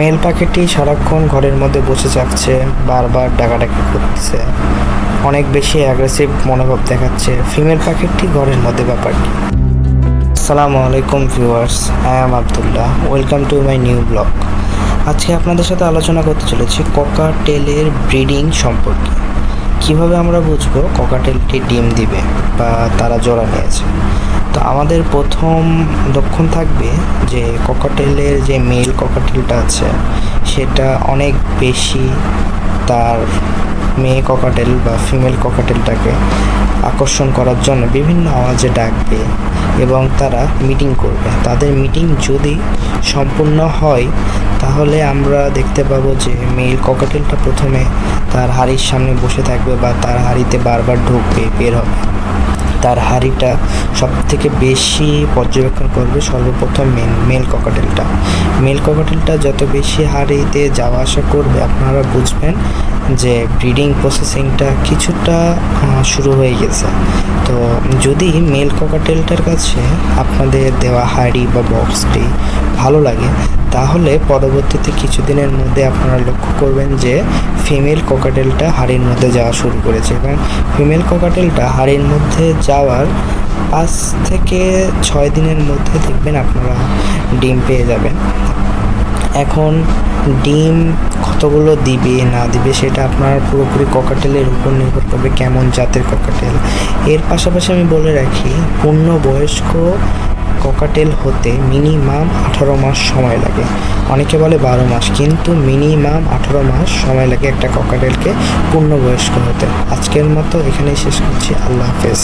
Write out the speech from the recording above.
Mail পাখিটি সারাক্ষণ ঘরের মধ্যে বসে থাকছে, বারবার ডাকাডাকি করছে। অনেক বেশি অ্যাগ্রেসিভ মনোভাব দেখাচ্ছে। ফিমেল পাখিটি ঘরের মধ্যে ব্যাপার কি আসসালামু আলাইকুম viewers I am Abdullah. Welcome to my new blog আজকে আপনাদের সাথে আলোচনা করতে চলেছি ককাটেলের ব্রিডিং সম্পর্কে। কীভাবে আমরা বুঝব ককাটেলটি ডিম দিবে বা তারা জোড়া নিয়েছে? তো আমাদের প্রথম লক্ষণ থাকবে যে ককাটেলের যে মেল ককাটেলটা আছে, সেটা অনেক বেশি তার মেয়ে ককাটেল বা ফিমেল ককাটেলটাকে আকর্ষণ করার জন্য বিভিন্ন আওয়াজে ডাকবে এবং তারা মিটিং করবে। তাদের মিটিং যদি সম্পূর্ণ হয়, তাহলে আমরা দেখতে পাবো যে মেল ককাটেলটা প্রথমে তার হাড়ির সামনে বসে থাকবে বা তার হাড়িতে বারবার ঢুকবে, বের হবে। তার হাড়িটা সব থেকে বেশি পর্যবেক্ষণ করবে সর্বপ্রথম মেন, মেল ককাটেলটা। মেল ককাটেলটা যত বেশি হাড়িতে যাওয়া আসা করবে, আপনারা বুঝবেন যে ব্রিডিং প্রসেসিংটা কিছুটা শুরু হয়ে গেছে। তো যদি মেল ককাটেলটার কাছে আপনাদের দেওয়া হাড়ি বা বক্সটি ভালো লাগে, তাহলে পরবর্তীতে কিছুদিনের মধ্যে আপনারা লক্ষ্য করবেন যে ফিমেল কোকাটেলটা হাড়ির মধ্যে যাওয়া শুরু করেছে। এবং ফিমেল কোকাটেলটা হাড়ির মধ্যে যাওয়ার পাঁচ থেকে ছয় দিনের মধ্যে দেখবেন আপনারা ডিম পেয়ে যাবেন। এখন ডিম কতগুলো দিবে, না দিবে সেটা আপনার পুরোপুরি ককাটেলের উপর নির্ভর করবে কেমন জাতের ককাটেল এর পাশাপাশি আমি বলে রাখি, পূর্ণবয়স্ক ককাটেল হতে মিনিমাম আঠারো মাস সময় লাগে। অনেকে বলে বারো মাস, কিন্তু মিনিমাম আঠারো মাস সময় লাগে একটা ককাটেলকে পূর্ণবয়স্ক হতে। আজকের মতো এখানেই শেষ করছি। আল্লাহ হাফেজ।